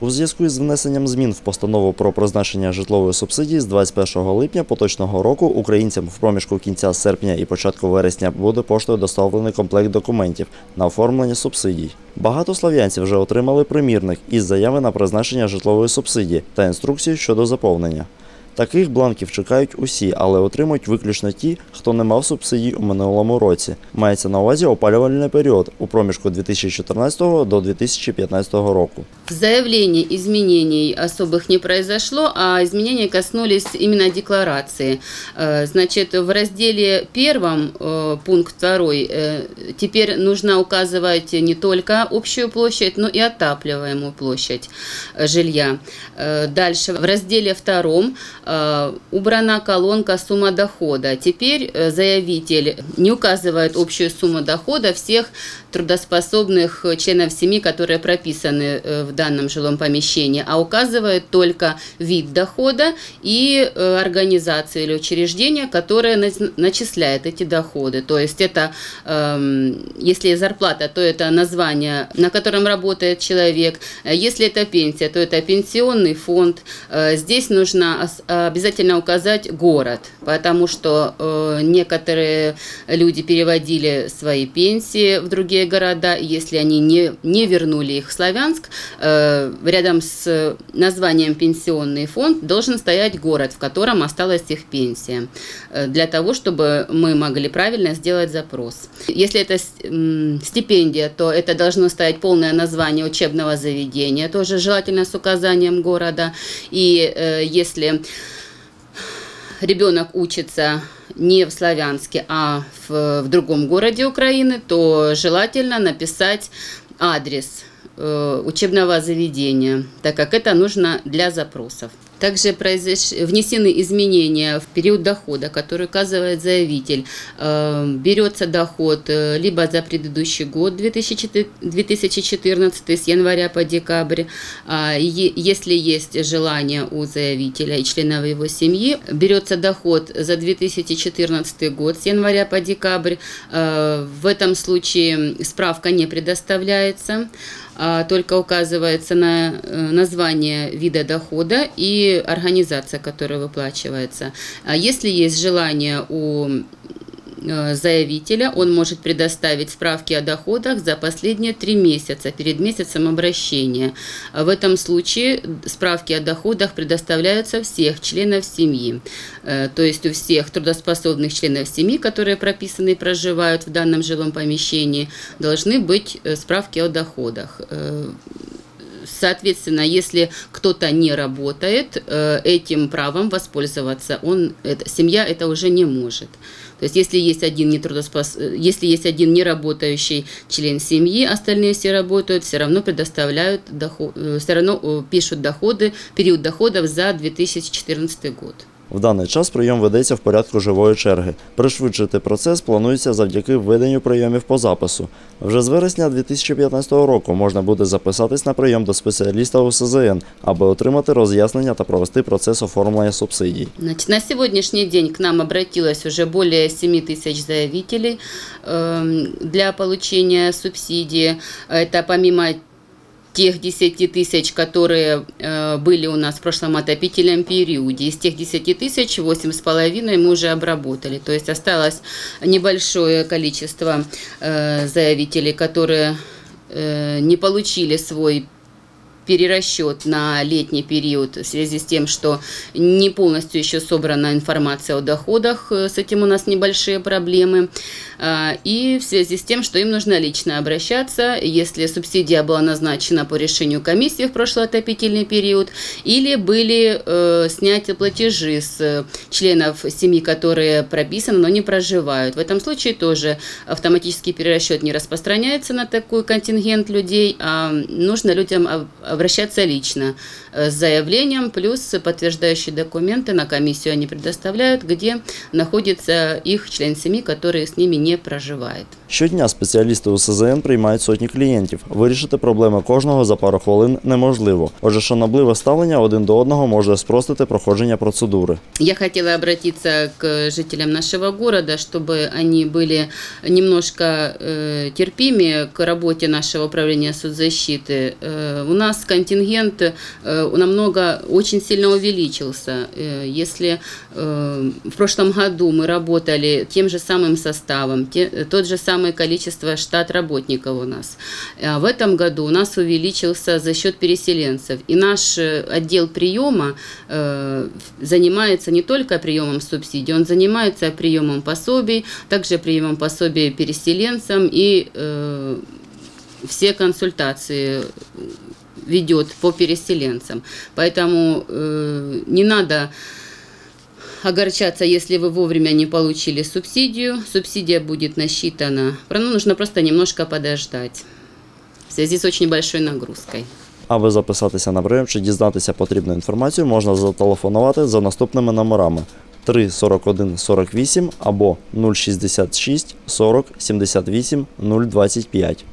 У зв'язку із внесенням змін в постанову про призначення житлової субсидії з 21 липня поточного року українцям в проміжку кінця серпня і початку вересня буде поштою доставлений комплект документів на оформлення субсидій. Багато слов'янців вже отримали примірник із заяви на призначення житлової субсидії та інструкції щодо заповнення. Таких бланків чекають усі, але отримують виключно ті, хто не мав субсидій у минулому році. Мається на увазі опалювальний період у проміжку 2014 до 2015 року. В заявлении изменений особых не произошло, а изменения коснулись именно декларации. Э, Значит, в разделе первом, э, пункт второй, э, теперь нужно указывать не только общую площадь, но и отапливаемую площадь э, жилья. Э, Дальше, в разделе втором э, Убрана колонка «Сумма дохода». Теперь э, заявитель не указывает общую сумму дохода всех трудоспособных э, членов семьи, которые прописаны э, в данном жилом помещении, а указывает только вид дохода и э, организацию или учреждение, которое начисляет эти доходы. То есть это, эм, если зарплата, то это название, на котором работает человек. Э, Если это пенсия, то это пенсионный фонд. Э, Здесь нужно обязательно указать город, потому что э, некоторые люди переводили свои пенсии в другие города, если они не, не вернули их в Славянск, э, рядом с названием «пенсионный фонд» должен стоять город, в котором осталась их пенсия, э, для того, чтобы мы могли правильно сделать запрос. Если это стипендия, то это должно стоять полное название учебного заведения, тоже желательно с указанием города. И э, если ребенок учится не в Славянске, а в, в другом городе Украины, то желательно написать адрес э, учебного заведения, так как это нужно для запросов. Также произош... внесены изменения в период дохода, который указывает заявитель. Э, Берется доход э, либо за предыдущий год 2004 2014 с января по декабрь, а, если есть желание у заявителя и членов его семьи, берется доход за 2014 год с января по декабрь. Э, В этом случае справка не предоставляется, а только указывается на название вида дохода и организация, которая выплачивается. А если есть желание у э, заявителя, он может предоставить справки о доходах за последние три месяца перед месяцем обращения. В этом случае справки о доходах предоставляются всех членов семьи, Э, то есть у всех трудоспособных членов семьи, которые прописаны и проживают в данном жилом помещении, должны быть э, справки о доходах. Э, Соответственно, если кто-то не работает, э, этим правом воспользоваться он, это, семья это уже не может. То есть, если есть один нетрудоспос... э, если есть один неработающий член семьи, остальные все работают, все равно предоставляют доход, все равно э, пишут доходы, период доходов за 2014 год. В даний час прийом ведеться в порядку живої черги. Пришвидшити процес планується завдяки введенню прийомів по запису. Вже з вересня 2015 року можна буде записатись на прийом до спеціаліста у СЗН, аби отримати роз'яснення та провести процес оформлення субсидій. Значит, на сегодняшний день к нам обратилось уже более 7 тысяч заявителей эм, для получения субсидии. Это помимо тех 10 тысяч, которые э, были у нас в прошлом отопительном периоде. Из тех 10 тысяч 8,5 мы уже обработали. То есть осталось небольшое количество э, заявителей, которые э, не получили свой перерасчет на летний период в связи с тем, что не полностью еще собрана информация о доходах, э, с этим у нас небольшие проблемы, А, и в связи с тем, что им нужно лично обращаться, если субсидия была назначена по решению комиссии в прошлый отопительный период, или были э, сняты платежи с э, членов семьи, которые прописаны, но не проживают. В этом случае тоже автоматический перерасчет не распространяется на такой контингент людей, а нужно людям обращаться лично э, с заявлением, плюс подтверждающие документы на комиссию они предоставляют, где находится их член семьи, который с ними не проживает. Щодня спеціалісти у СЗН приймають сотні клієнтів. Вирішити проблеми кожного за пару хвилин неможливо. Отже, шанобливе ставлення один до одного може спростити проходження процедури. Я хотела обратиться к жителям нашего города, чтобы они были немножко э, терпимее к работе нашего управления соцзащиты. Э, у нас контингент э, намного очень сильно увеличился. Э, Если э, в прошлом году мы работали тем же самым составом, те- тот же самое количество штат работников у нас, а в этом году у нас увеличился за счет переселенцев. И наш отдел приема занимается не только приемом субсидий, он занимается приемом пособий, также приемом пособий переселенцам и все консультации ведет по переселенцам. Поэтому э, не надо огорчаться, если вы вовремя не получили субсидию. Субсидия будет насчитана. Про- Ну, нужно просто немножко подождать в связи с очень большой нагрузкой. Аби записатися на прийом чи дізнатися потрібну інформацію, можна зателефонувати за наступними номерами 3 41 48 або 066 40 78 025.